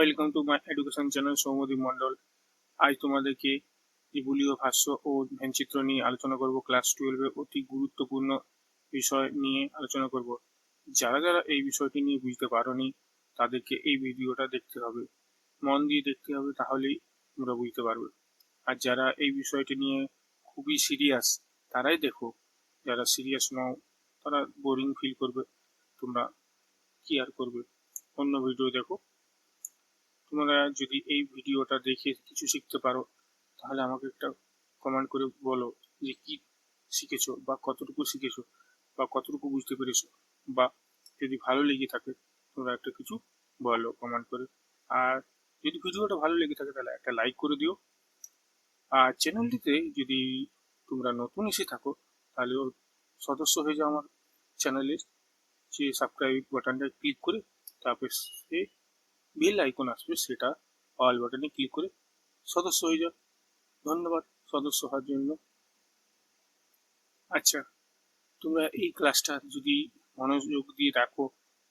Welcome to my education channel Soumadip Mondal আজ তোমাদেরকে ত্রিপুলীয় ভাষ্য ও ধ্যানচিত্র নিয়ে আলোচনা করব। ক্লাস টুয়েলভের অতি গুরুত্বপূর্ণ বিষয় নিয়ে আলোচনা করব। যারা যারা এই বিষয়টি নিয়ে বুঝতে পারোনি, তাদেরকে এই ভিডিওটা দেখতে হবে। মন দিয়ে দেখতে হবে, তাহলেই তোমরা বুঝতে পারবে। আর যারা এই বিষয়টি নিয়ে খুবই সিরিয়াস তারাই দেখো। যারা সিরিয়াস নও, তারা বোরিং ফিল করবে। তোমরা কি আর করবে? অন্য ভিডিও দেখো। তোমরা যদি এই ভিডিওটা দেখে কিছু শিখতে পারো, তাহলে আমাকে একটা কমেন্ট করে বলো যে কি শিখেছো বা কতটুকু শিখেছো বা কতটুকু বুঝতে পেরেছ বা যদি ভালো লেগে থাকে, তোমরা একটা কিছু বলো কমেন্ট করে। আর যদি ভিডিওটা ভালো লেগে থাকে, তাহলে একটা লাইক করে দিও। আর চ্যানেলটিতে যদি তোমরা নতুন এসে থাকো, তাহলে সদস্য হয়ে যাও আমার চ্যানেলের যে সাবস্ক্রাইব বাটনটা ক্লিক করে, তারপর সে বেল আইকন আসবে, সেটা অল বাটনে ক্লিক করে সদস্য হয়ে যাও। ধন্যবাদ সদস্য হওয়ার জন্য। আচ্ছা তোমরা এই ক্লাসটা যদি মনোযোগ দিয়ে রাখো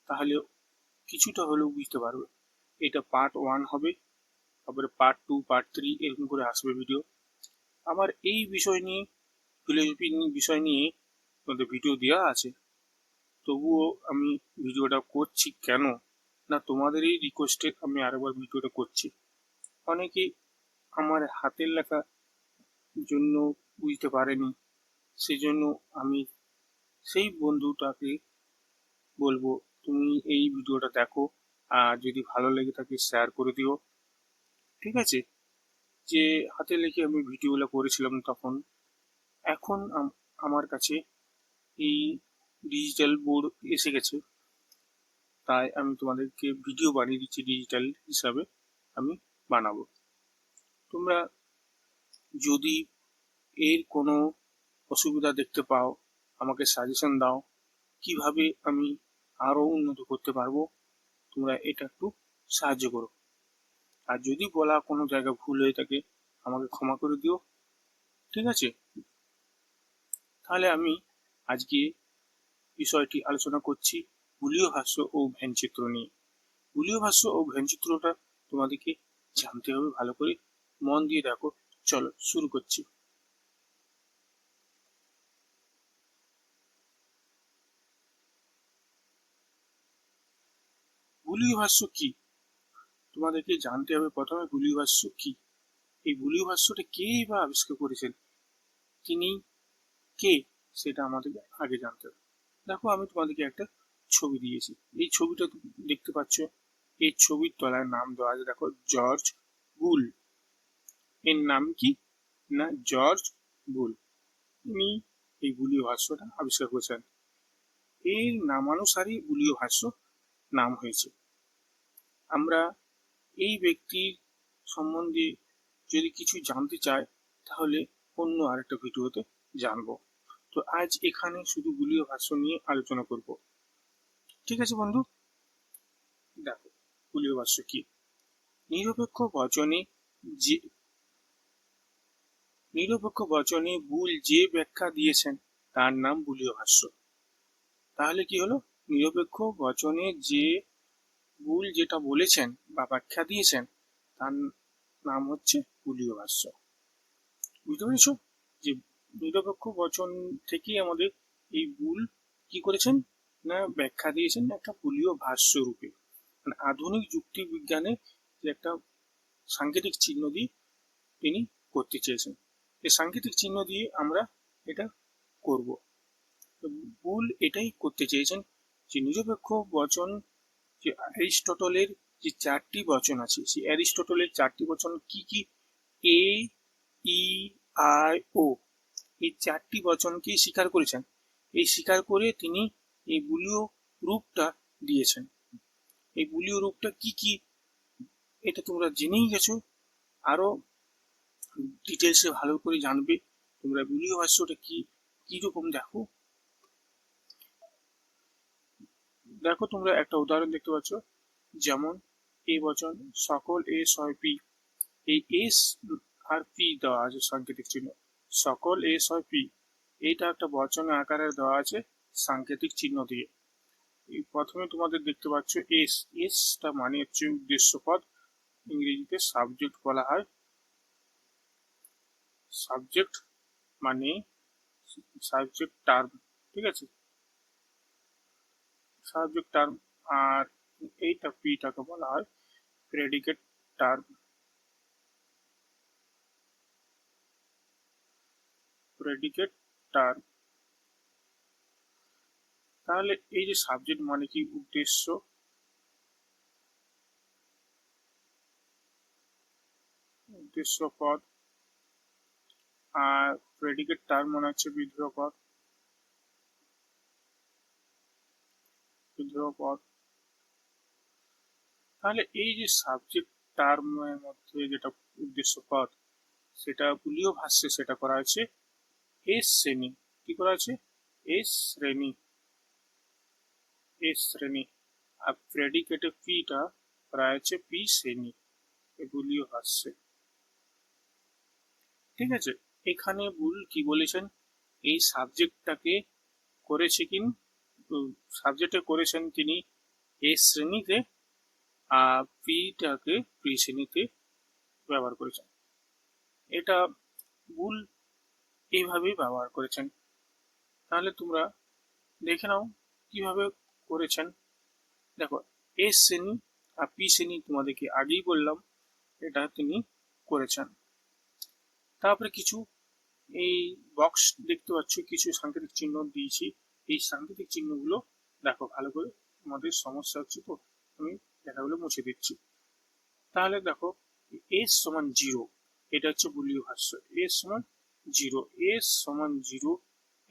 তাহলে কিছুটা হলেও বুঝতে পারবে। এটা পার্ট ওয়ান হবে, তারপরে পার্ট টু পার্ট থ্রি এরকম করে আসবে ভিডিও আমার এই বিষয় নিয়ে ফিলোসফি বিষয় নিয়ে তোমাদের ভিডিও দেওয়া আছে। তবুও আমি ভিডিওটা করছি কেন? না, তোমাদেরই রিকোয়েস্টে আমি আরেকবার ভিডিওটা করছি। অনেকে আমার হাতের লেখা জন্য বুঝতে পারেনি সেই জন্য আমি সেই বন্ধুটাকে বলব, তুমি এই ভিডিওটা দেখো, আর যদি ভালো লেগে থাকে শেয়ার করে দিও। ঠিক আছে? যে হাতে লেখে আমি ভিডিওগুলো করেছিলাম তখন, এখন আমার কাছে এই ডিজিটাল বোর্ড এসে গেছে। তাই আমি তোমাদেরকে ভিডিও বানিয়ে দিচ্ছি ডিজিটাল হিসাবে আমি বানাবো। তোমরা যদি এর কোনো অসুবিধা দেখতে পাও, আমাকে সাজেশন দাও, কীভাবে আমি আরও উন্নত করতে পারব, তোমরা এটা একটু সাহায্য করো। আর যদি বলা কোনো জায়গা ভুল হয়ে থাকে, আমাকে ক্ষমা করে দিও, ঠিক আছে? তাহলে আমি আজকে বিষয়টি আলোচনা করছি। গুলীয় ভাষ্য ও ভ্যানচিত্র নিয়ে। গুলীয় ভাষ্য ও ভ্যানচিত্রটা তোমাদেরকে জানতে হবে, ভালো করে মন দিয়ে দেখো। চলো, শুরু করছি। গুলীয় ভাষ্য কি? তোমাদেরকে জানতে হবে প্রথমে গুলীয় ভাষ্য কি। এই গুলীয় ভাষ্যটা কে বা আবিষ্কার করেছেন? তিনি কে? সেটা আমাদেরকে আগে জানতে হবে। দেখো, আমি তোমাদেরকে একটা ছবি দিয়েছি। এই ছবিটা দেখতে পাচ্ছ, এই ছবির তলায় নাম দেওয়া আছে, দেখো, জর্জ বুল। এর নাম কি? না, জর্জ বুল। উনি এই বুলীয় ভাষ্যটা আবিষ্কার করেছেন। এর নামানুসারেই বুলীয় ভাষ্য নাম হয়েছে। আমরা এই ব্যক্তির সম্বন্ধে যদি কিছু জানতে চাই, তাহলে অন্য আরেকটা ভিডিওতে জানব। তো আজ এখানে শুধু গুলীয় ভাষ্য নিয়ে আলোচনা করব। ঠিক আছে বন্ধু? দেখো গুলীয় ভাষ্য কি? নিরপেক্ষ বচনে যে, নিরপেক্ষ বচনে বুল যে ব্যাখ্যা দিয়েছেন, তার নাম বুলীয় ভাষ্য। তাহলে কি হলো? নিরপেক্ষ বচনে যে বুল যেটা বলেছেন বা ব্যাখ্যা দিয়েছেন, তার নাম হচ্ছে বুলীয় ভাষ্য। বুঝতে পেরেছ? যে নিরপেক্ষ বচন থেকেই আমাদের এই বুল কি করেছেন? না ব্যাখ্যা দিয়েছেন একটা বুলীয় ভাষ্য রূপে। মানে আধুনিক যুক্তি বিজ্ঞানে যে একটা সাংকেতিক চিহ্ন দিয়ে তিনি করতে চেয়েছেন। এই সাংকেতিক চিহ্ন দিয়ে আমরা এটা করব। বুল এটাই করতে চেয়েছেন যে নিরপেক্ষ বচন যে অ্যারিস্টটলের যে চারটি বচন আছে, সেই অ্যারিস্টটলের চারটি বচন কি কি? A, E, I, O. এই চারটি বচনকেই স্বীকার করেছেন। এই স্বীকার করে তিনি এই বুলীয় রূপটা দিয়েছেন। এই বুলীয় রূপটা কি কি, এটা তোমরা জেনেই গেছো। আরও ডিটেলসে ভালো করে জানবে তোমরা বুলীয় ভাষ্যটা কি কি রকম দেখো। দেখো তোমরা একটা উদাহরণ দেখতে পাচ্ছ, যেমন এই বচন, সকল এস হয় পি। এই এস আর পি দেওয়া আছে সাংকেতিক চিহ্ন। সকল এস হয় পি। এইটা একটা বচন আকারে দেওয়া আছে। সাংকেতিক চিহ্ন দিয়ে। এই প্রথমে তোমাদের দেখতে পাচ্ছ এস। এসটা মানে হচ্ছে উদ্দেশ্য পদ ইংরেজিতে সাবজেক্ট বলা হয়। সাবজেক্ট মানে সাবজেক্ট টার্ম ঠিক আছে? সাবজেক্ট টার্ম আর এইটা, পিটাকে বলা হয় প্রেডিকেট টার্ম প্রেডিকেট টার্ম তাহলে এই যে সাবজেক্ট মানে কি উদ্দেশ্য? উদ্দেশ্য পদ। আর প্রেডিকেট টার্ম মনে হচ্ছে বিধেয় পদ। বিধেয় পদ। তাহলে এই যে সাবজেক্ট টার্মের মধ্যে যেটা উদ্দেশ্য পদ, সেটা বুলিও ভাষ্যে সেটা করা আছে এস শ্রেণি। কি করা আছে এস শ্রেণি। শ্রেণি আর প্রেডিকেটে পিটা করা হয়েছে পি শ্রেণি এগুলিও ভাষ্যে ঠিক আছে এখানে ভুল কি বলেছেন এই সাবজেক্টটাকে করেছে কিন সাবজেক্টে করেছেন তিনি এস শ্রেণীতে আর পিটাকে পি শ্রেণীতে ব্যবহার করেছেন এটা ভুল এইভাবেই ব্যবহার করেছেন তাহলে তোমরা দেখে নাও কীভাবে করেছেন। দেখো এস শ্রেণি আর পি শ্রেণি তোমাদেরকে আগেই বললাম, এটা তিনি করেছেন। তারপরে কিছু, এই বক্স দেখতে পাচ্ছ, কিছু সাংকেতিক চিহ্ন দিয়েছি। এই সাংকেতিক চিহ্নগুলো, দেখো, ভালো করে তোমাদের সমস্যা হচ্ছে তো, আমি দেখাগুলো মুছে দিচ্ছি। তাহলে দেখো এস সমান জিরো এটা হচ্ছে বুলীয় ভাষ্য। এস সমান জিরো এস সমান জিরো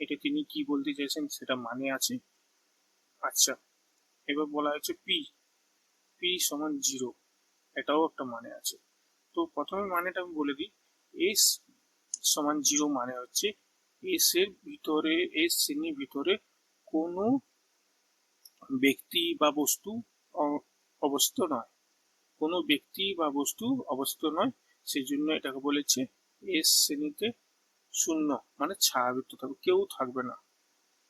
এটা তিনি কি বলতে চাইছেন সেটা মানে আছে। আচ্ছা এবার বলা হয়েছে পি পি সমান জিরো এটাও একটা মানে আছে। তো প্রথমে মানেটা আমি বলে দিই এস সমান জিরো মানে হচ্ছে এস এর ভিতরে এস শ্রেণির ভিতরে কোনো ব্যক্তি বা বস্তু অবস্থিত নয়। কোনো ব্যক্তি বা বস্তু অবস্থিত নয় সেই জন্য এটাকে বলেছে এস শ্রেণীতে শূন্য মানে ছায়াবৃত্ত থাকবে। কেউ থাকবে না।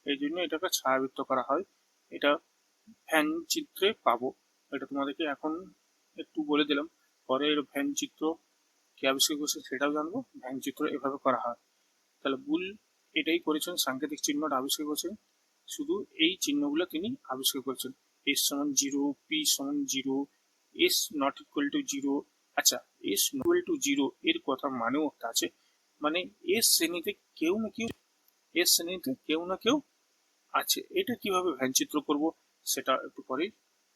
এই জন্য এটাকে ছায়াবৃত্ত করা হয়। এটা ফ্যান চিত্রে পাবো। এটা তোমাদেরকে এখন একটু বলে দিলাম। পরে এর ভ্যান চিত্র কে আবিষ্কার করছে সেটাও জানব। ভ্যান চিত্র এভাবে করা হয়। তাহলে বুল এটাই করেছেন, সাংকেতিক চিহ্নটা আবিষ্কার করেছেন। শুধু এই চিহ্নগুলো তিনি আবিষ্কার করেছেন। এস সমান জিরো পি সমান zero S not equal to zero আচ্ছা এস ইকুয়াল টু জিরো এর কথা মানেও একটা আছে। মানে এস শ্রেণীতে কেউ না কেউ এস শ্রেণীতে কেউ না কেউ আছে। এটা কীভাবে ভ্যানচিত্র করব সেটা একটু পরে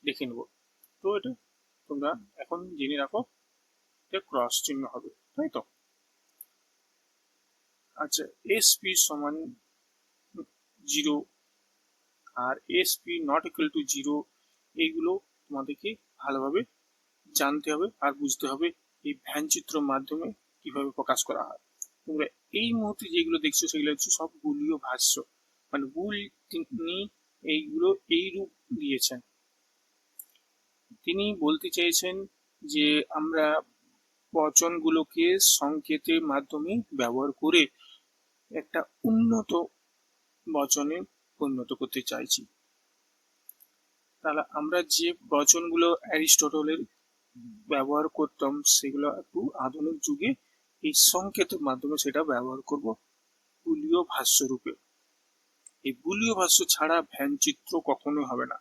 দেখে নেব। তো এটা তোমরা এখন জেনে রাখো, এটা ক্রস চিহ্ন হবে, তাই তো? আচ্ছা এস পি সমান zero R S P not equal to zero এইগুলো তোমাদেরকে ভালোভাবে জানতে হবে আর বুঝতে হবে এই ভ্যান চিত্রের মাধ্যমে কীভাবে প্রকাশ করা হয়। তোমরা এই মুহূর্তে যেগুলো দেখছ সেগুলো হচ্ছে সব বুলীয় ভাষ্য। মানে বুল তিনি এইগুলো এই রূপ দিয়েছেন। তিনি বলতে চেয়েছেন যে আমরা বচনগুলোকে সংকেতের মাধ্যমে ব্যবহার করে একটা উন্নত বচনে পরিণত করতে চাইছি। তাহলে আমরা যে বচনগুলো অ্যারিস্টটলের ব্যবহার করতাম, সেগুলো একটু আধুনিক যুগে এই সংকেতের মাধ্যমে সেটা ব্যবহার করব। বুলীয় ভাষ্য রূপে এই বুলীয় ভাষ্য ছাড়া ভ্যান চিত্র কখনোই হবে না।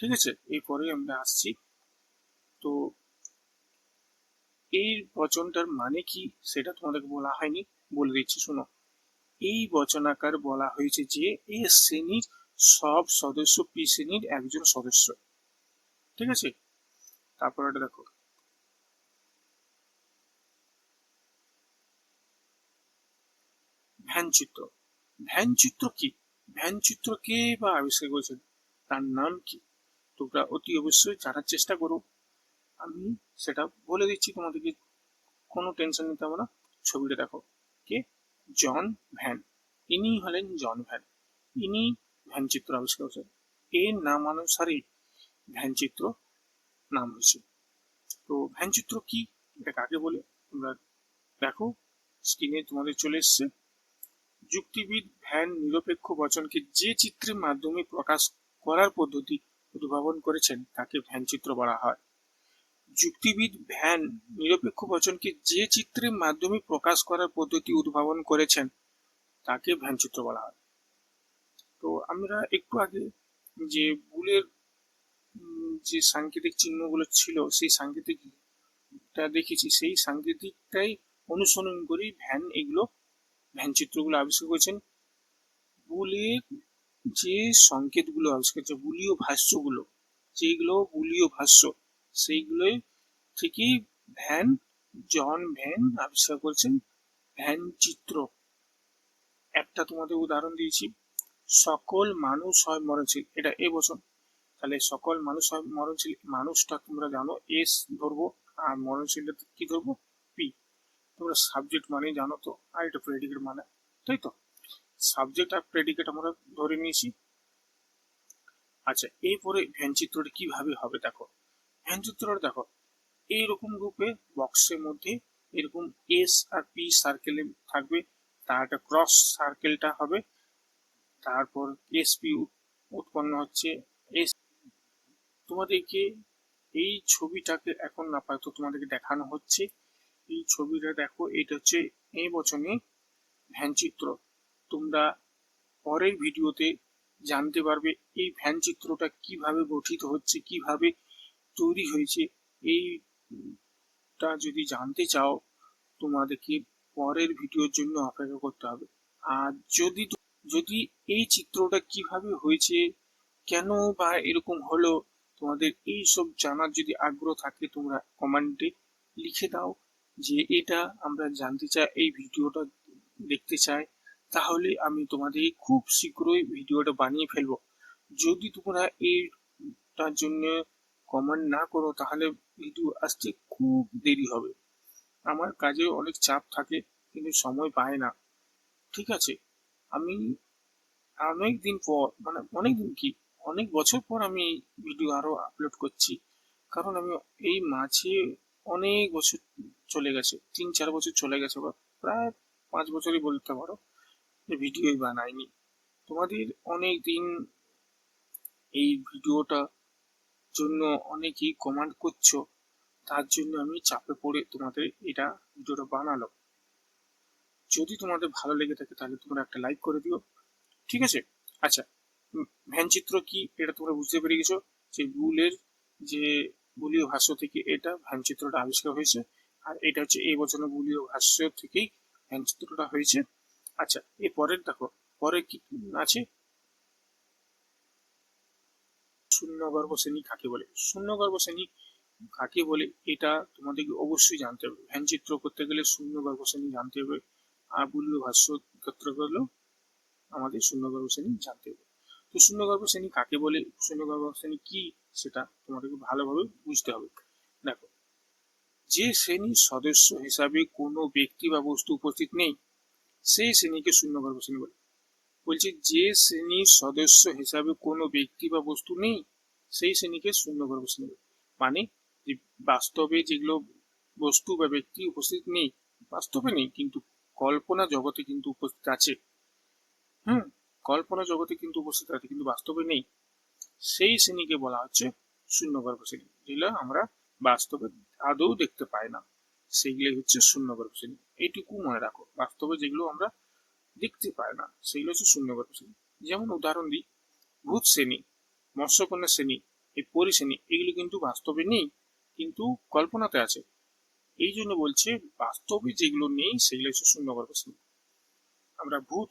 ঠিক আছে? এরপরে আমরা আসছি। তো এই বচনটার মানে কি সেটা তোমাদেরকে বলা হয়নি। বলে দিচ্ছি, শোনো। এই বচনাকার বলা হয়েছে যে, এ শ্রেণির সব সদস্য, পি শ্রেণির একজন সদস্য। ঠিক আছে? তারপর এটা দেখো। ভ্যানচিত্র ভ্যানচিত্র কি? ভ্যানচিত্র কে বা আবিষ্কার করেছেন? তার নাম কি? তোমরা অতি অবশ্যই জানার চেষ্টা করো। আমি সেটা বলে দিচ্ছি, তোমাদেরকে কোনো টেনশন নিতে হবে না। ছবিটা দেখো। কে? John Venn. ইনি হলেন জন ভ্যান। ইনি ভ্যানচিত্র আবিষ্কার করেছেন। এর নামানুসারে ভ্যানচিত্র নাম হয়েছে। তো ভ্যানচিত্র কি? এটা কাকে বলে? তোমরা দেখো। স্ক্রিনে তোমাদের চলে এসছে। যুক্তিবিদ ভ্যান নিরপেক্ষ বচনকে যে চিত্রের মাধ্যমে প্রকাশ করার পদ্ধতি উদ্ভাবন করেছেন, তাকে ভ্যানচিত্র বলা হয়। যুক্তিবিদ ভ্যান নিরপেক্ষ বচনকে যে চিত্রের মাধ্যমে প্রকাশ করার পদ্ধতি উদ্ভাবন করেছেন, তাকে ভ্যান চিত্র বলা হয়। তো আমরা একটু আগে যে বুলের যে সাংকেতিক চিহ্নগুলো ছিল, সেই সাংকেতিকটা দেখেছি, সেই সাংকেতিকটাই অনুসরণ করেই ভ্যান এগুলো ভ্যান চিত্রগুলো আবিষ্কার করেছেন। বুলের যে সংকেতগুলো আবিষ্কার করেছে, বুলীয় ভাষ্যগুলো যেগুলো বুলীয় ভাষ্য সেইগুলোই থেকেই ভ্যান জন ভ্যান আবিষ্কার করেছেন। ভ্যান চিত্র। একটা তোমাদের উদাহরণ দিয়েছি। সকল মানুষ হয় মরণশীল। এটা এ বছর। তাহলে সকল মানুষ হয় মরণশীল। মানুষটা তোমরা জানো, এস ধরবো, আর মরণশীলটা কি ধরবো? তোমরা সাবজেক্ট মানে জানো তো, আর এটা প্রেডিকেট মানে তাই তো? সাবজেক্ট আর প্রেডিকেট আমরা ধরে নিয়েছি। আচ্ছা এরপরে ভ্যান চিত্রটা কীভাবে হবে দেখো। ভ্যান চিত্রটা দেখো, এইরকম রূপে বক্সের মধ্যে এরকম এস আর পি সার্কেলে থাকবে, তার একটা ক্রস সার্কেলটা হবে, তারপর এস পি উৎপন্ন হচ্ছে এস তোমাদেরকে এই ছবিটাকে এখন আপাতত তোমাদেরকে দেখানো হচ্ছে। এই ছবিটা দেখো, এটা হচ্ছে এই বছরে ভ্যান চিত্র। তোমরা পরের ভিডিওতে জানতে পারবে এই ভ্যান চিত্রটা কীভাবে গঠিত হচ্ছে, কীভাবে তৈরি হয়েছে। এইটা যদি জানতে চাও, তোমাদেরকে পরের ভিডিওর জন্য অপেক্ষা করতে হবে। আর যদি যদি এই চিত্রটা কীভাবে হয়েছে, কেন বা এরকম হলো, তোমাদের এই সব জানার যদি আগ্রহ থাকে, তোমরা কমেন্টে লিখে দাও। যে এটা আমরা জানতে চাই, এই ভিডিওটা দেখতে চাই, তাহলে আমি তোমাদের খুব শীঘ্রই ভিডিওটা বানিয়ে ফেলব। যদি তোমরা এইটার জন্য কমেন্ট না করো, তাহলে ভিডিও আসতে খুব দেরি হবে। আমার কাজে অনেক চাপ থাকে, কিন্তু সময় পায় না। ঠিক আছে? আমি অনেক দিন পর মানে অনেক দিন কি, অনেক বছর পর আমি ভিডিও আরও আপলোড করছি। কারণ আমি এই মাঝে অনেক বছর চলে গেছে তিন চার বছর চলে গেছে বা প্রায় পাঁচ বছরই বলতে পারো যে ভিডিওই বানাইনি। তোমাদের অনেক দিন এই ভিডিওটা জন্য অনেকেই কমান্ড করছ তার জন্য আমি চাপে পড়ে তোমাদের এটা ভিডিওটা বানালো যদি তোমাদের ভালো লেগে থাকে তাহলে তোমরা একটা লাইক করে দিও ঠিক আছে? আচ্ছা উম, ভ্যান চিত্র কি এটা তোমরা বুঝতে পেরে গেছো? যে বুলের যে বুলীয় ভাষ্য থেকে এটা ভ্যান চিত্রটা আবিষ্কার হয়েছে। আর এটা হচ্ছে এই বছরের বুলীয় ভাষ্য থেকেই ভ্যান চিত্রটা হয়েছে। আচ্ছা এর পরের দেখো, পরে কি আছে? শূন্যগর্ভ শ্রেণি কাকে বলে? শূন্যগর্ভ শ্রেণি কাকে বলে? এটা তোমাদেরকে অবশ্যই জানতে হবে। ভ্যান চিত্র করতে গেলে শূন্যগর্ভ শ্রেণি জানতে হবে। আর বুলীয় ভাষ্য একত্র করলেও আমাদের শূন্যগর্ভ শ্রেণি জানতে হবে। শূন্যগর্ভ শ্রেণি কাকে বলে? শূন্যগর্ভ শ্রেণি কি সেটা তোমাদেরকে ভালোভাবে বুঝতে হবে। দেখো, যে শ্রেণির সদস্য হিসাবে কোনো ব্যক্তি বা বস্তু উপস্থিত নেই, সেই শ্রেণীকে শূন্য শূন্যগর্ভ শ্রেণি বলে। বলছে, যে শ্রেণির সদস্য হিসাবে কোনো ব্যক্তি বা বস্তু নেই, সেই শ্রেণীকে শূন্য শূন্যগর্ভ শ্রেণি বলে। মানে যে বাস্তবে যেগুলো বস্তু বা ব্যক্তি উপস্থিত নেই, বাস্তবে নেই, কিন্তু কল্পনা জগতে কিন্তু উপস্থিত আছে। হুম? কল্পনা জগতে কিন্তু উপস্থিত আছে, কিন্তু বাস্তবে নেই। সেই শ্রেণীকে বলা হচ্ছে শূন্যগর্ভ শ্রেণি, যেগুলো আমরা বাস্তবে আদৌ দেখতে পাই না। সেগুলোই হচ্ছে শূন্যগর্ভ শ্রেণি। এইটুকু মনে রাখো, বাস্তবে যেগুলো আমরা দেখতে পাই না সেগুলো হচ্ছে শূন্যগর্ভ শ্রেণি। যেমন উদাহরণ দিই, ভূত শ্রেণি, মৎস্যকন্যা শ্রেণি, এই পরিশ্রেণী এগুলো কিন্তু বাস্তবে নেই, কিন্তু কল্পনাতে আছে। এই জন্য বলছে বাস্তবে যেগুলো নেই সেগুলো হচ্ছে শূন্য শূন্যগর্ভ শ্রেণি। আমরা ভূত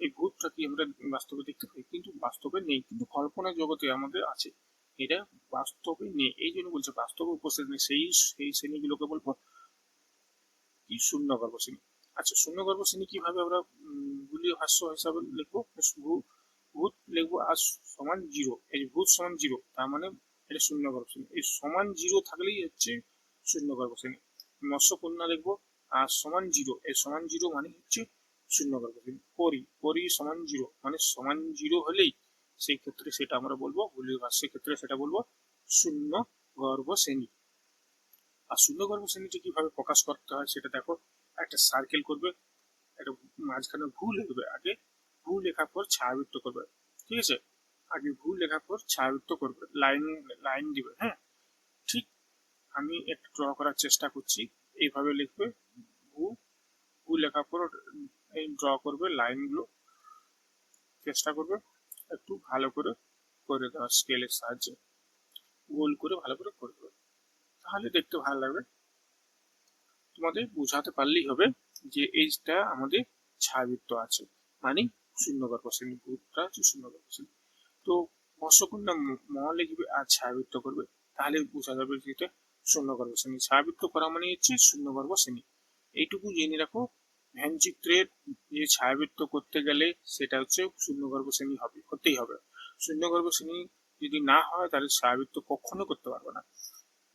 এই ভূতটা কি আমরা বাস্তবে দেখতে পাই, কিন্তু বাস্তবে নেই, কিন্তু কল্পনা জগতে আমাদের আছে। এটা বাস্তবে নেই। এই জন্য বলছে বাস্তবে উপস্থিত নেই। সেই সেই শ্রেণীগুলোকে বলব কি শূন্যগর্ভ শ্রেণি? আচ্ছা শূন্যগর্ভ শ্রেণি কীভাবে আমরা গুলীয় ভাষ্য হিসাবে লিখব? ভূত লিখব আর সমান জিরো। এই ভূত সমান জিরো, তার মানে এটা শূন্যগর্ভ শ্রেণি। এই সমান জিরো থাকলেই হচ্ছে শূন্যগর্ভ শ্রেণি। মৎস্যকন্যা লিখব আর সমান জিরো। এই সমান জিরো মানে হচ্ছে শূন্যগর্ভ শ্রেণি পরি পরি সমান জিরো মানে সমান জিরো হলেই সেই ক্ষেত্রে সেটা আমরা বলব গুলীয় ভাষ্যের ক্ষেত্রে সেটা বলব শূন্য গর্ভ শ্রেণি। আর শূন্য গর্ভ শ্রেণীটা কীভাবে প্রকাশ করতে হয় সেটা দেখো, একটা সার্কেল করবে, একটা মাঝখানে ভু লিখবে। আগে ভুল লেখার পর ছায়াবৃত্ত করবে, ঠিক আছে? আগে ভুল লেখার পর ছায়াবৃত্ত করবে লাইন লাইন দিবে হ্যাঁ? ঠিক আমি একটু ড্র করার চেষ্টা করছি। এইভাবে লিখবে ভুল ভুল লেখার পর এই ড্র করবে লাইনগুলো চেষ্টা করবে একটু ভালো করে করে দেওয়া স্কেলের সাহায্যে। গোল করে ভালো করে করে দেবে। তাহলে দেখতে ভালো লাগবে। তোমাদের বোঝাতে পারলেই হবে যে এইটা আমাদের ছায়াবৃত্ত আছে। মানে শূন্যগর্ভ শ্রেণি ভূতটা হচ্ছে শূন্যগর্ভ শ্রেণি তো মৎস্যকন্যা ম লিখবে আর ছায়াবৃত্ত করবে, তাহলে বোঝা যাবে যে এটা শূন্যগর্ভ শ্রেণি ছায়াবৃত্ত করা মানে হচ্ছে শূন্যগর্ভ শ্রেণি এইটুকু জেনে রাখো। ভ্যান চিত্রের যে ছায়াবৃত্ত করতে গেলে সেটা হচ্ছে শূন্যগর্ভ শ্রেণি হবে, হতেই হবে। শূন্যগর্ভ শ্রেণি যদি না হয়, তাহলে ছায়াবৃত্ত কখনো করতে পারবে না।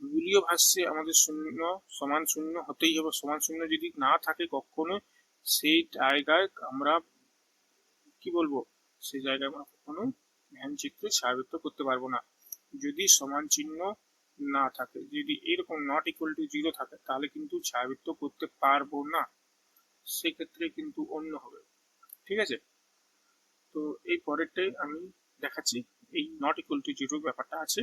বুলীয় ভাষ্যে আমাদের শূন্য সমান শূন্য হতেই হবে। সমান শূন্য যদি না থাকে কখনো, সেই জায়গায় আমরা কি বলব? সেই জায়গায় আমরা কখনো ধ্যান চিত্রে ছায়াবৃত্ত করতে পারব না। যদি সমান চিহ্ন না থাকে, যদি এরকম নট ইকুয়াল টু জিরো থাকে, তাহলে কিন্তু ছায়াবৃত্ত করতে পারব না। সেক্ষেত্রে কিন্তু অন্য হবে। ঠিক আছে? তো এই পরেরটাই আমি দেখাচ্ছি। এই নট ইকুয়াল টু জিরো ব্যাপারটা আছে।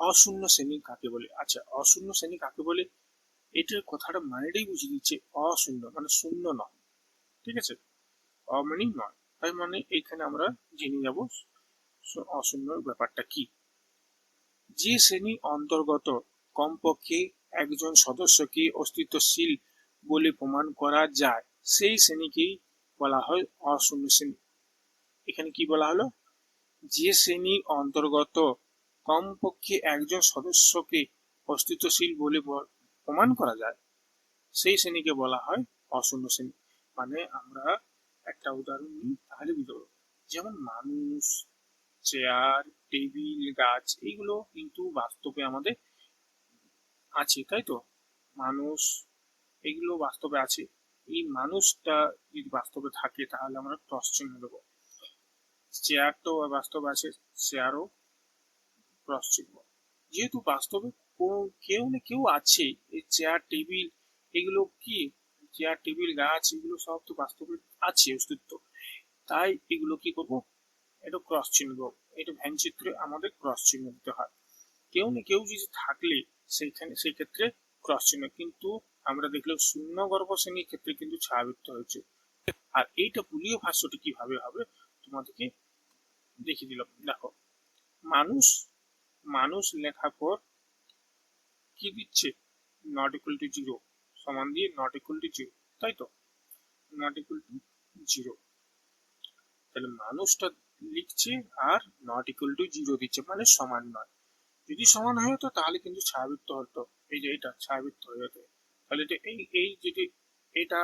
অশূন্য শ্রেণি কাকে বলে? আচ্ছা অশূন্য শ্রেণি কাকে বলে? এটার কথাটা মানেটাই বুঝিয়ে দিচ্ছে অশূন্য মানে শূন্য নয়। ঠিক আছে? অ মানে নয়। তাই মানে এইখানে আমরা জেনে যাব অশূন্য ব্যাপারটা কি। যে শ্রেণি অন্তর্গত কমপক্ষে একজন সদস্যকে অস্তিত্বশীল বলে প্রমাণ করা যায়, সেই শ্রেণীকেই বলা হয় অশূন্য শ্রেণি। এখানে কি বলা হলো? যে শ্রেণির অন্তর্গত কমপক্ষে একজন সদস্যকে অস্তিত্বশীল বলে প্রমাণ করা যায়, সেই শ্রেণীকে বলা হয় অশূন্য শ্রেণি। মানে আমরা একটা উদাহরণ নিই, তাহলে বুঝতে পারব। যেমন মানুষ চেয়ার টেবিল গাছ, এইগুলো কিন্তু বাস্তবে আমাদের আছে, তাই তো? মানুষ এগুলো বাস্তবে আছে। এই মানুষটা যদি বাস্তবে থাকে, তাহলে আমরা ক্রস চিহ্ন দেবো। চেয়ার তো বাস্তবে আছে চেয়ারও ক্রস চিহ্ন। যেহেতু বাস্তবে কেউ না কেউ আছে, এই চেয়ার টেবিল এগুলো কি? চেয়ার টেবিল গাছ, এগুলো সব তো বাস্তবে আছে অস্তিত্ব। তাই এগুলো কি করব? এটা ক্রস চিহ্ন। দেবো এটা ভ্যান চিত্রে আমাদের ক্রস চিহ্ন দিতে হয়। কেউ না কেউ যদি থাকলে সেইখানে সেই ক্ষেত্রে ক্রস চিহ্ন। কিন্তু আমরা দেখলাম শূন্য গর্ভ শ্রেণির ক্ষেত্রে কিন্তু ছায়াবৃত্ত হয়েছে। আর এইটা পুলীয় ভাষ্যটি কীভাবে হবে, তোমাদেরকে দেখিয়ে দিলাম। দেখো, মানুষ মানুষ লেখার পর কি দিচ্ছে? নট ইকুয়াল টু জিরো সমান দিয়ে নট ইকুয়াল টু জিরো তাই তো? নট ইকুয়াল টু জিরো তাহলে মানুষটা লিখছে আর নট ইকুয়াল টু জিরো দিচ্ছে মানে সমান নয়। যদি সমান হয়ে হতো তাহলে কিন্তু ছায়াবৃত্ত হতো এই যে এটা ছায়াবৃত্ত হয়ে হতো তাহলে এই এই যদি এটা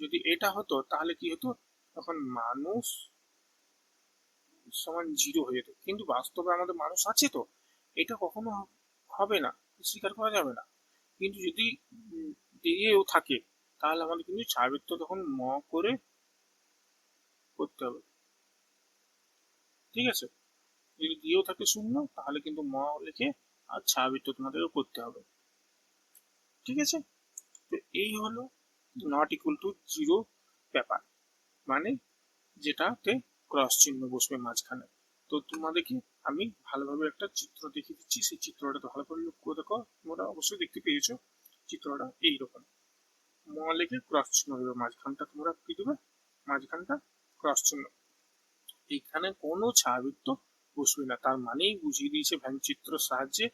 যদি এটা হতো তাহলে কি হতো? তখন মানুষ সমান জিরো হয়ে যেত। কিন্তু বাস্তবে আমাদের মানুষ আছে তো, এটা কখনো হবে না, স্বীকার করা যাবে না। কিন্তু যদি দিয়েও থাকে, তাহলে আমাদের কিন্তু ছায়াবৃত্ত তখন ম করে করতে হবে। ঠিক আছে? যদি দিয়েও থাকে শূন্য, তাহলে কিন্তু ম লিখে আর ছায়াবৃত্ত তোমাদেরও করতে হবে। ঠিক আছে? তো এই হলো নট ইকুয়াল টু জিরো ব্যাপার। মানে যেটাতে ক্রস চিহ্ন বসবে মাঝখানে। তো তোমাদেরকে আমি ভালোভাবে একটা চিত্র দেখিয়ে দিচ্ছি। সেই চিত্রটা ভালো করে লক্ষ্য দেখো। তোমরা অবশ্যই দেখতে পেয়েছ চিত্রটা এইরকম। ম লিখে ক্রস চিহ্ন দেবে। মাঝখানটা তোমরা কি দেবে? মাঝখানটা ক্রস চিহ্ন। এইখানে কোনো ছায়াবৃত্ত বসবে না। তার মানেই বুঝিয়ে দিয়েছে ভ্যান চিত্র সাহায্যে।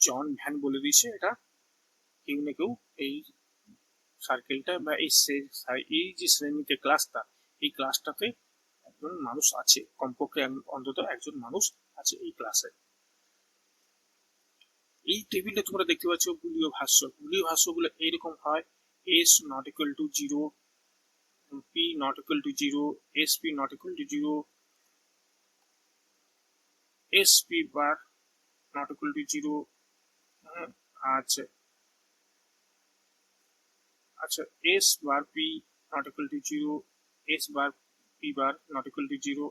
জন ভ্যান বলে দিয়েছে এটা। কেউ না কেউ এই সার্কেলটা বা এই এই যে শ্রেণীতে ক্লাসটা এই ক্লাসটাতে একজন মানুষ আছে। কমপক্ষে অন্তত একজন মানুষ আছে এই ক্লাসে এই টেবিলে তোমরা দেখতে পাচ্ছ বুলীয় ভাষ্য। বুলীয় ভাষ্যগুলো এইরকম হয়। S not equal to zero P not equal to zero S P not equal to zero P bar not equal to zero আচ্ছা। আচ্ছা S bar P not equal to zero S bar P bar not equal to zero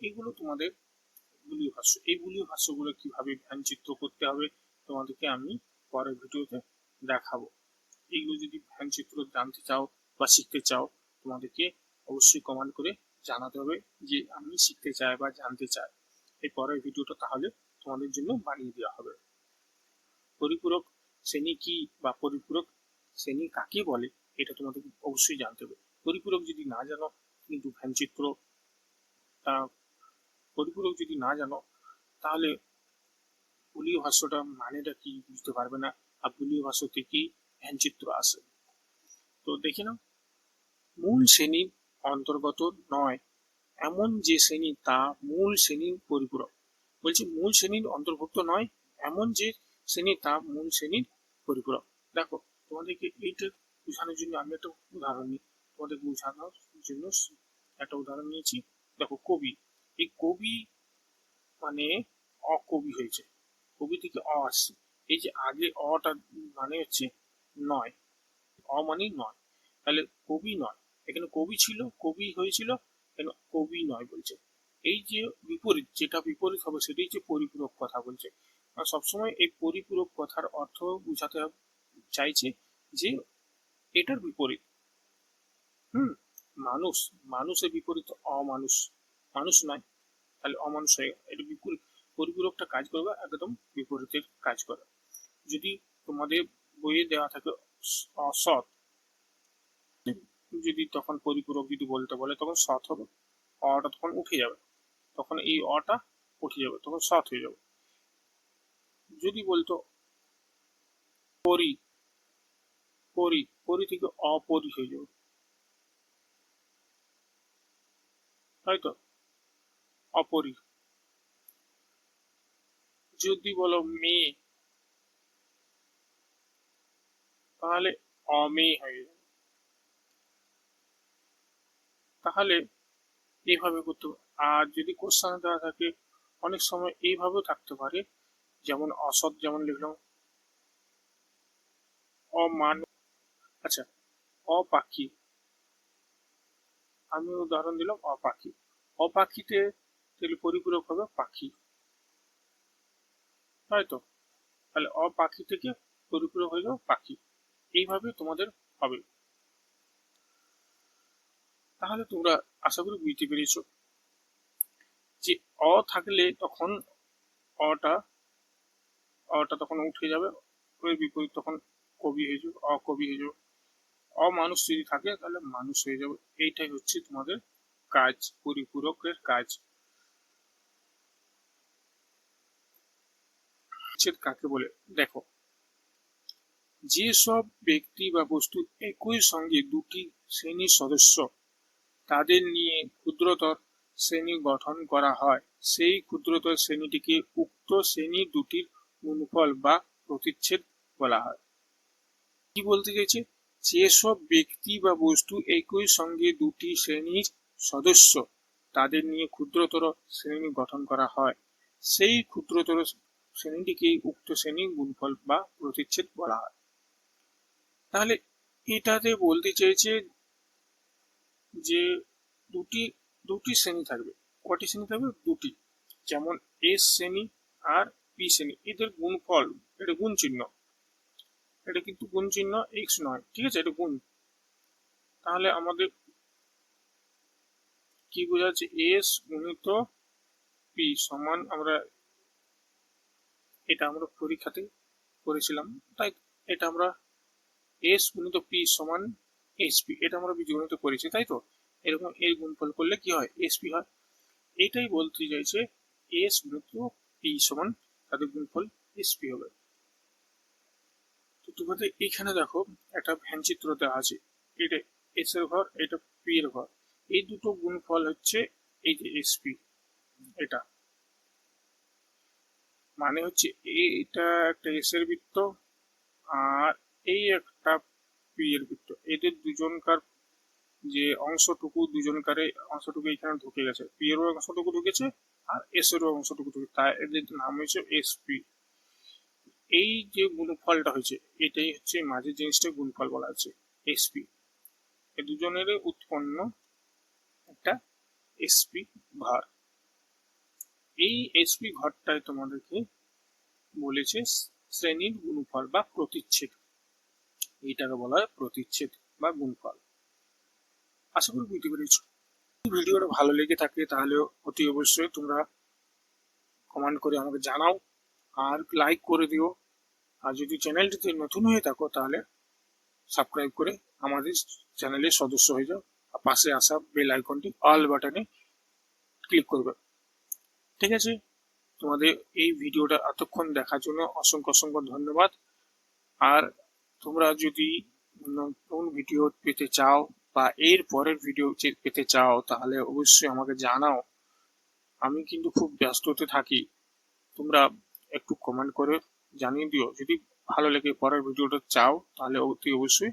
এগুলো তোমাদের বুলীয় ভাষ্য। এই বুলীয় ভাষ্যগুলো কীভাবে চিত্র করতে হবে তোমাদেরকে আমি পরের ভিডিওতে দেখাবো। এইগুলো যদি চিত্র জানতে চাও বা শিখতে চাও, তোমাদেরকে অবশ্যই কমেন্ট করে জানাতে হবে যে আমি শিখতে চাই বা জানতে চাই। এই পরের ভিডিওটা তাহলে তোমাদের জন্য বানিয়ে দেওয়া হবে। পরিপূরক শ্রেণি কি বা পরিপূরক শ্রেণি কাকে বলে এটা তোমাদের অবশ্যই জানতে হবে। পরিপূরক যদি না জানো কিন্তু ভ্যানচিত্র তা পরিপূরক যদি না জানো তাহলে বুলীয় ভাষ্যটা মানেটা কি বুঝতে পারবে না আর বুলীয় ভাষ্য থেকেই ভ্যানচিত্র আসে তো দেখে নাও। মূল শ্রেণির অন্তর্গত নয় এমন যে শ্রেণি তা মূল শ্রেণির পরিপূরক। বলছি মূল শ্রেণির অন্তর্ভুক্ত নয়, এমন যে শ্রেণি তা মূল শ্রেণির পরিপূরক। দেখো, তোমাদেরকে এইটা বোঝানোর জন্য আমি একটা উদাহরণ নিই তোমাদের বোঝানোর জন্য একটা উদাহরণ নিয়েছি। দেখো, কবি। এই কবি মানে অকবি হয়েছে। কবি থেকে অ আসছে। এই যে আগে অটা মানে হচ্ছে নয়। অ মানে নয়। তাহলে কবি নয়। এখানে কবি ছিল, কবি হয়েছিল এখানে কবি নয় বলছে। এই যে বিপরীত, যেটা বিপরীত হবে সেটাই যে পরিপূরক কথা বলছে। সবসময় এই পরিপূরক কথার অর্থ বুঝাতে চাইছে যে এটার বিপরীত। হুম, মানুষ, মানুষের বিপরীত অমানুষ। মানুষ নয়, তাহলে অমানুষ হয়ে এটা বিপরীত, পরিপূরকটা কাজ করবে, একদম বিপরীতের কাজ করে যদি তোমাদের বইয়ে দেওয়া থাকে অসৎ যদি তখন পরিপূরক যদি বলতে বলে, তখন সৎ হবে। অটা তখন উঠে যাবে। তখন এই অটা উঠে যাবে, তখন সৎ হয়ে যাবে। যদি বলতো পরি পরি পরি থেকে অপরি হয়ে যাবে। তাই তো অপরি। যদি বলো মেয়ে, তাহলে অমেয়ে হয়ে যাবে। তাহলে এইভাবে করতে আর যদি কোশ্চানে দেওয়া থাকে, অনেক সময় এইভাবেও থাকতে পারে, যেমন অসৎ যেমন লিখলাম, অমান আচ্ছা অপাখি। আমি উদাহরণ দিলাম, অপাখি। অপাখিতে তাহলে পরিপূরক হবে পাখি। তাই তো তাহলে অপাখি থেকে পরিপূরক যাবে পাখি। এইভাবে তোমাদের হবে। তাহলে তোমরা আশা করি বুঝতে পেরেছ যে অ থাকলে তখন অটা অটা তখন উঠে যাবে বিপরীত তখন কবি হয়ে যাবে, অকবি হয়ে যাবে। অমানুষ যদি থাকে, তাহলে মানুষ হয়ে যাবে। এইটাই হচ্ছে তোমাদের কাজ, পরিপূরকের কাজ। কাকে বলে? দেখো যেসব ব্যক্তি বা বস্তু একই সঙ্গে দুটি শ্রেণির সদস্য তাদের নিয়ে ক্ষুদ্রতর শ্রেণি গঠন করা হয়। সেই ক্ষুদ্রতর শ্রেণীটিকে উক্ত শ্রেণি দুটির গুণফল বা প্রতিচ্ছেদ বলা হয়। কি বলতে চাইছে? যেসব ব্যক্তি বা বস্তু একই সঙ্গে দুটি শ্রেণির সদস্য, তাদের নিয়ে ক্ষুদ্রতর শ্রেণি গঠন করা হয়। সেই ক্ষুদ্রতর শ্রেণীটিকে উক্ত শ্রেণি গুণফল বা প্রতিচ্ছেদ বলা হয়। তাহলে এটাতে বলতে চেয়েছে যে দুটি দুটি শ্রেণি থাকবে। কটি শ্রেণি থাকবে? দুটি। যেমন এস শ্রেণি আর পি শ্রেণি। এদের গুণফল, এটা গুণ চিহ্ন। এটা কিন্তু গুণ চিহ্ন এক্স নয়, ঠিক আছে? এটা গুণ। তাহলে আমাদের কি বোঝাচ্ছে এস গুণিত পি সমান আমরা, এটা আমরা পরীক্ষাতে করেছিলাম। তাই এটা আমরা এস গুণিত পি সমান এসপি এটা আমরা বীজগণিত করেছি, তাই তো? এরকম এর গুণফল করলে কি হয়? এসপি হয়। এটাই বলতে চাইছে এস গুণিত পি সমান তাদের গুণফল এসপি হবে। তো তোমাদের এখানে দেখো, একটা ভ্যান চিত্র দেওয়া আছে। এটা এস এর ঘর, এটা পি এর ঘর। এই দুটো গুণফল হচ্ছে এই যে এসপি এটা। মানে হচ্ছে এটা একটা এস এর বৃত্ত, আর এই একটা পি এর বৃত্ত এদের দুজনকার যে অংশটুকু দুজনকারে অংশটুকু এখানে ঢুকে গেছে। পি এর অংশটুকু ঢুকেছে আর এস এর অংশটুকু ঢুকে তাই এদের নাম হয়েছে এসপি এই যে গুণফলটা হয়েছে, এটাই হচ্ছে মাঝের জিনিসটা গুণফল বলা আছে এসপি এই দুজনের উৎপন্ন একটা এসপি ঘর। এই এসপি ঘরটাই তোমাদেরকে বলেছে শ্রেণির গুণফল বা প্রতিচ্ছেদ। এইটাকে বলা হয় প্রতিচ্ছেদ বা গুণফল। আশা করি বুঝতে পেরেছ। ভিডিওটা ভালো লেগে থাকে তাহলে অতি অবশ্যই তোমরা কমেন্ট করে আমাকে জানাও আর লাইক করে দিও। আর যদি চ্যানেলটিতে নতুন হয়ে থাকো তাহলে সাবস্ক্রাইব করে আমাদের চ্যানেলের সদস্য হয়ে যাও আর পাশে আসা বেল আইকনটি অল বাটনে ক্লিক করবে। ঠিক আছে? তোমাদের এই ভিডিওটা এতক্ষণ দেখার জন্য অসংখ্য অসংখ্য ধন্যবাদ। আর তোমরা যদি নতুন ভিডিও পেতে চাও বা এর পরের ভিডিও পেতে চাও, তাহলে অবশ্যই আমাকে জানাও। আমি কিন্তু খুব ব্যস্ততে থাকি। তোমরা একটু কমেন্ট করে জানিয়ে দিও। যদি ভালো লেগে পরের ভিডিওটা চাও, তাহলে অতি অবশ্যই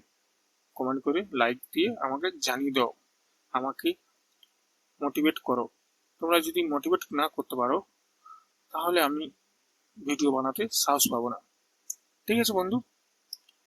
কমেন্ট করে লাইক দিয়ে আমাকে জানিয়ে দাও। আমাকে মোটিভেট করো। তোমরা যদি মোটিভেট না করতে পারো, তাহলে আমি ভিডিও বানাতে সাহস পাবো না। ঠিক আছে বন্ধু?